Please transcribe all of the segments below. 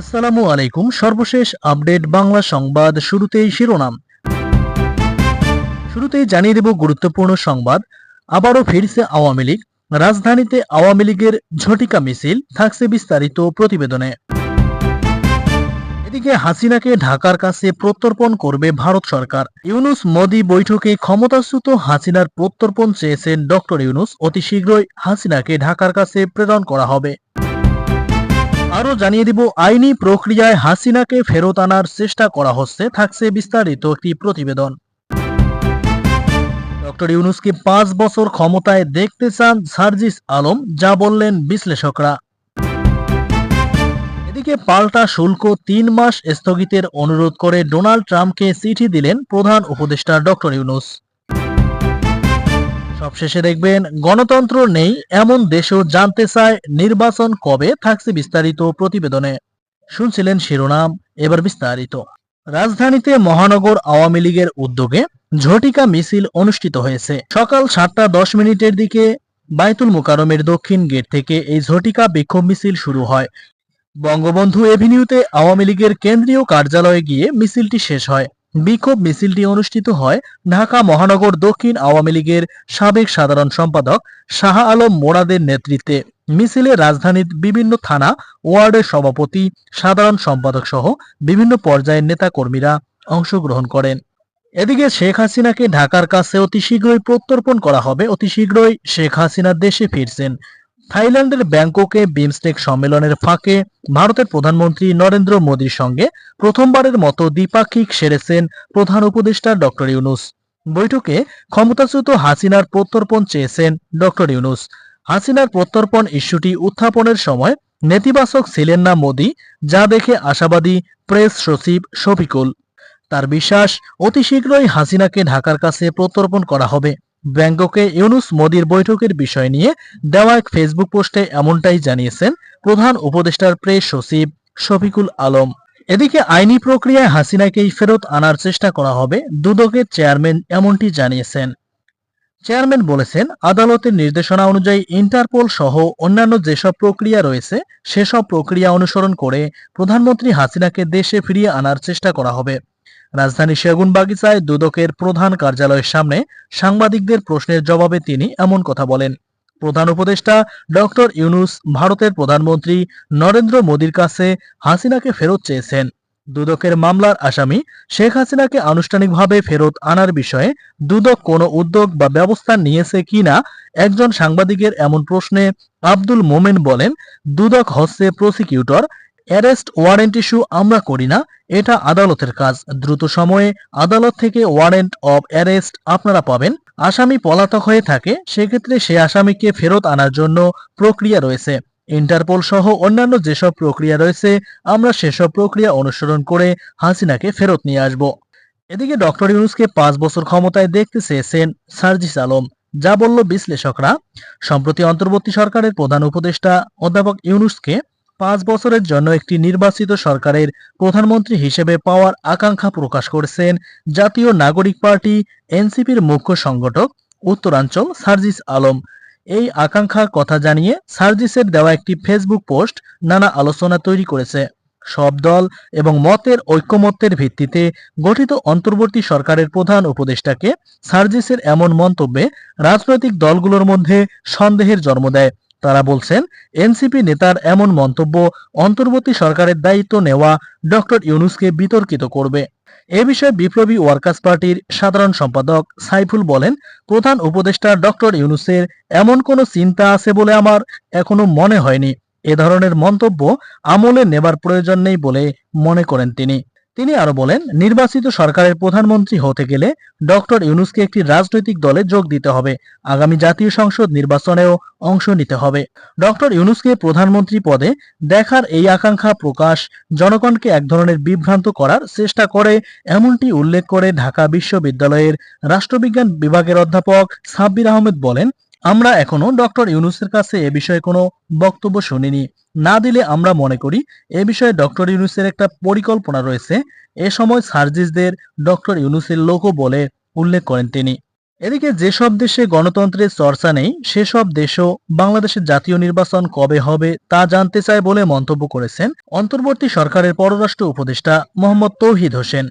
আসসালামু আলাইকুম। সর্বশেষ আপডেট বাংলা সংবাদ শুরুতেই শিরোনাম। শুরুতেই জানিয়ে দেব গুরুত্বপূর্ণ সংবাদ। আবারও ফিরছে আওয়ামী লীগ। রাজধানীতে আওয়ামী লীগের ঝটিকা মিছিল, থাকছে বিস্তারিত প্রতিবেদনে। এদিকে হাসিনাকে ঢাকার কাছে প্রত্যর্পণ করবে ভারত সরকার। ইউনুস মোদি বৈঠকে ক্ষমতাচ্যুত হাসিনার প্রত্যর্পণ চেয়েছেন ডক্টর ইউনুস। অতি শীঘ্রই হাসিনাকে ঢাকার কাছে প্রেরণ করা হবে। আরও জানিয়ে দিব, আইনি প্রক্রিয়ায় হাসিনাকে ফেরত আনার চেষ্টা করা হচ্ছে, থাকছে বিস্তারিত একটি প্রতিবেদন। ডক্টর ইউনুসকে পাঁচ বছর ক্ষমতায় দেখতে চান সার্জিস আলম, যা বললেন বিশ্লেষকরা। এদিকে পাল্টা শুল্ক তিন মাস স্থগিতের অনুরোধ করে ডোনাল্ড ট্রাম্পকে চিঠি দিলেন প্রধান উপদেষ্টা ডক্টর ইউনুস। সবশেষে দেখবেন, গণতন্ত্র নেই, এমন দেশও জানতে চায় নির্বাচন কবে থাকছে বিস্তারিত প্রতিবেদনে। শুনছিলেন শিরোনাম, এবার বিস্তারিত। রাজধানীতে মহানগর আওয়ামী লীগের উদ্যোগে ঝটিকা মিছিল অনুষ্ঠিত হয়েছে। সকাল সাতটা দশ মিনিটের দিকে বাইতুল মোকারমের দক্ষিণ গেট থেকে এই ঝটিকা বিক্ষোভ মিছিল শুরু হয়। বঙ্গবন্ধু এভিনিউতে আওয়ামী লীগের কেন্দ্রীয় কার্যালয়ে গিয়ে মিছিলটি শেষ হয়। বিক্ষোভ মিছিলটি অনুষ্ঠিত হয় ঢাকা মহানগর দক্ষিণ আওয়ামী লীগের সাবেক সাধারণ সম্পাদক শাহ আলম মোরাদের নেতৃত্বে। মিছিলে রাজধানীর বিভিন্ন থানা, ওয়ার্ডের সভাপতি, সাধারণ সম্পাদক সহ বিভিন্ন পর্যায়ের নেতাকর্মীরা অংশগ্রহণ করেন। এদিকে শেখ হাসিনাকে ঢাকার কাছে অতি শীঘ্রই প্রত্যর্পণ করা হবে। অতি শীঘ্রই শেখ হাসিনা দেশে ফিরছেন। থাইল্যান্ডের ব্যাংককে বিমস্টেক সম্মেলনের ফাঁকে ভারতের প্রধানমন্ত্রী নরেন্দ্র মোদীর সঙ্গে প্রথমবারের মতো দ্বিপাক্ষিক সেরেছেন প্রধান উপদেষ্টা ডক্টর ইউনুস। বৈঠকে ক্ষমতাচ্যুত হাসিনার প্রত্যর্পণ চেয়েছেন ডক্টর ইউনুস। হাসিনার প্রত্যর্পণ ইস্যুটি উত্থাপনের সময় নেতিবাচক ছিলেন না মোদী, যা দেখে আশাবাদী প্রেস সচিব শফিকুল। তার বিশ্বাস, অতি শীঘ্রই হাসিনাকে ঢাকার কাছে প্রত্যর্পণ করা হবে। ব্যাংককে ইউনুস মোদির বৈঠকের বিষয় নিয়ে দেওয়া এক ফেসবুক পোস্টে এমনটাই জানিয়েছেন প্রধান উপদেষ্টার প্রেস সচিব শফিকুল আলম। এদিকে আইনি প্রক্রিয়ায় হাসিনাকেই ফেরত আনার চেষ্টা করা হবে, দুদকের চেয়ারম্যান এমনটি জানিয়েছেন। চেয়ারম্যান বলেছেন, আদালতের নির্দেশনা অনুযায়ী ইন্টারপোল সহ অন্যান্য যেসব প্রক্রিয়া রয়েছে, সেসব প্রক্রিয়া অনুসরণ করে প্রধানমন্ত্রী হাসিনাকে দেশে ফিরিয়ে আনার চেষ্টা করা হবে। রাজধানী সেগুনবাগিচায় দুদকের প্রধান কার্যালয়ের সামনে সাংবাদিকদের প্রশ্নের জবাবে তিনি এমন কথা বলেন। প্রধান উপদেষ্টা ডক্টর ইউনুস ভারতের প্রধানমন্ত্রী নরেন্দ্র মোদীর কাছে হাসিনাকে ফেরত চেয়েছেন। দুদকের মামলার আসামি শেখ হাসিনাকে আনুষ্ঠানিকভাবে ফেরত আনার বিষয়ে দুদক কোনো উদ্যোগ বা ব্যবস্থা নিয়েছে কিনা একজন সাংবাদিকের এমন প্রশ্নে আব্দুল মোমেন বলেন, দুদক হচ্ছে প্রসিকিউটর অ্যারেস্ট ওয়ারেন্ট ইস্যু আমরা করি না, এটা আদালতের কাজ। দ্রুত সময়ে আদালত থেকে ওয়ারেন্ট অব অ্যারেস্ট আপনারা পাবেন। আসামি পলাতক হয়ে থাকে, সেক্ষেত্রে সে আসামিকে ফেরত আনার জন্য প্রক্রিয়া রয়েছে। ইন্টারপোল সহ অন্যান্য যেসব প্রক্রিয়া রয়েছে, আমরা সেসব প্রক্রিয়া অনুসরণ করে হাসিনাকে ফেরত নিয়ে আসব। এদিকে ডক্টর ইউনুসকে পাঁচ বছর ক্ষমতায় দেখতে চেয়েছেন সার্জিস আলম। যা বলল বিশ্লেষকরা। সম্প্রতি অন্তর্বর্তী সরকারের প্রধান উপদেষ্টা অধ্যাপক ইউনুসকে পাঁচ বছরের জন্য একটি নির্বাচিত সরকারের প্রধানমন্ত্রী হিসেবে পাওয়ার আকাঙ্ক্ষা প্রকাশ করেছেন জাতীয় নাগরিক পার্টি, এনসিপির মুখ্য সংগঠক, উত্তরাঞ্চল সার্জিস আলম। এই আকাঙ্ক্ষার কথা জানিয়ে সার্জিসের দেওয়া একটি ফেসবুক পোস্ট নানা আলোচনা তৈরি করেছে। সব দল এবং মতের ঐক্যমত্যের ভিত্তিতে গঠিত অন্তর্বর্তী সরকারের প্রধান উপদেষ্টাকে সার্জিসের এমন মন্তব্যে রাজনৈতিক দলগুলোর মধ্যে সন্দেহের জন্ম দেয়। তারা বলছেন, এনসিপি নেতার এমন মন্তব্য অন্তর্বর্তী সরকারের দায়িত্ব নেওয়া ডক্টর ইউনুসকে বিতর্কিত করবে। এ বিষয়ে বিপ্লবী ওয়ার্কার্স পার্টির সাধারণ সম্পাদক সাইফুল বলেন, প্রধান উপদেষ্টা ডক্টর ইউনুসের এমন কোনো চিন্তা আছে বলে আমার এখনও মনে হয়নি। এ ধরনের মন্তব্য আমলে নেবার প্রয়োজন নেই বলে মনে করেন তিনি। তিনি আরও বলেন, নির্বাচিত সরকারের প্রধানমন্ত্রী হতে গেলে ডক্টর ইউনুসকে একটি রাজনৈতিক দলে যোগ দিতে হবে। আগামী জাতীয় সংসদ নির্বাচনেও অংশ নিতে হবে। ডক্টর ইউনুসকে প্রধানমন্ত্রী পদে দেখার এই আকাঙ্ক্ষা প্রকাশ জনগণকে এক ধরনের বিভ্রান্ত করার চেষ্টা করে এমনটি উল্লেখ করে ঢাকা বিশ্ববিদ্যালয়ের রাষ্ট্রবিজ্ঞান বিভাগের অধ্যাপক সাব্বির আহমেদ বলেন আমরা এখনও ডক্টর ইউনুসের কাছে এ বিষয়ে কোনো বক্তব্য শুনিনি। না দিলে আমরা মনে করি এ বিষয়ে ডক্টর ইউনুসের একটা পরিকল্পনা রয়েছে। এ সময় সার্জিসদের ডক্টর ইউনুসের লোকও বলে উল্লেখ করেন তিনি। এদিকে যেসব দেশে গণতন্ত্রের চর্চা নেই, সেসব দেশও বাংলাদেশের জাতীয় নির্বাচন কবে হবে তা জানতে চায় বলে মন্তব্য করেছেন অন্তর্বর্তী সরকারের পররাষ্ট্র উপদেষ্টা মোহাম্মদ তৌহিদ হোসেন।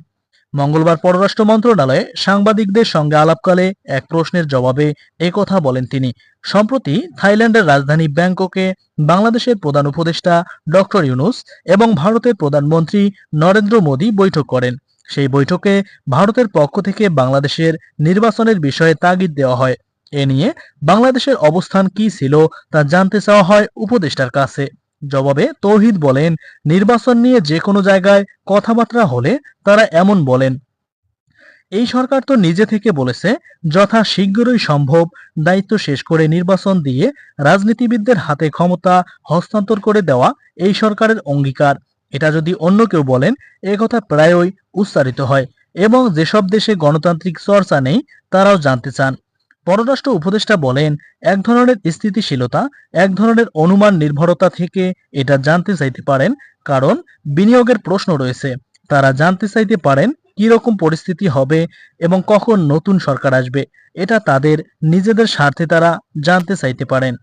মঙ্গলবার পররাষ্ট্র মন্ত্রণালয়ে সাংবাদিকদের সঙ্গে আলাপকালে এক প্রশ্নের জবাবে কথা বলেন তিনি। সম্প্রতি থাইল্যান্ডের রাজধানী ব্যাংককে বাংলাদেশের প্রধান উপদেষ্টা ডক্টর ইউনুস এবং ভারতের প্রধানমন্ত্রী নরেন্দ্র মোদী বৈঠক করেন। সেই বৈঠকে ভারতের পক্ষ থেকে বাংলাদেশের নির্বাচনের বিষয়ে তাগিদ দেওয়া হয়। এ নিয়ে বাংলাদেশের অবস্থান কি ছিল তা জানতে চাওয়া হয় উপদেষ্টার কাছে। জবাবে তৌহিদ বলেন, নির্বাচন নিয়ে যে কোনো জায়গায় কথাবার্তা হলে তারা এমন বলেন। এই সরকার তো নিজে থেকে বলেছে যথা শীঘ্রই সম্ভব, দায়িত্ব শেষ করে নির্বাচন দিয়ে রাজনীতিবিদদের হাতে ক্ষমতা হস্তান্তর করে দেওয়া এই সরকারের অঙ্গীকার। এটা যদি অন্য কেউ বলেন, এ কথা প্রায়ই উচ্চারিত হয় এবং যেসব দেশে গণতান্ত্রিক চর্চা নেই, তারাও জানতে চান। পররাষ্ট্র উপদেষ্টা বলেন, এক ধরনের স্থিতিশীলতা, এক ধরনের অনুমান নির্ভরতা থেকে এটা জানতে চাইতে পারেন, কারণ বিনিয়োগের প্রশ্ন রয়েছে। তারা জানতে চাইতে পারেন রকম পরিস্থিতি হবে এবং কখন নতুন সরকার আসবে। এটা তাদের নিজেদের স্বার্থে তারা জানতে চাইতে পারেন।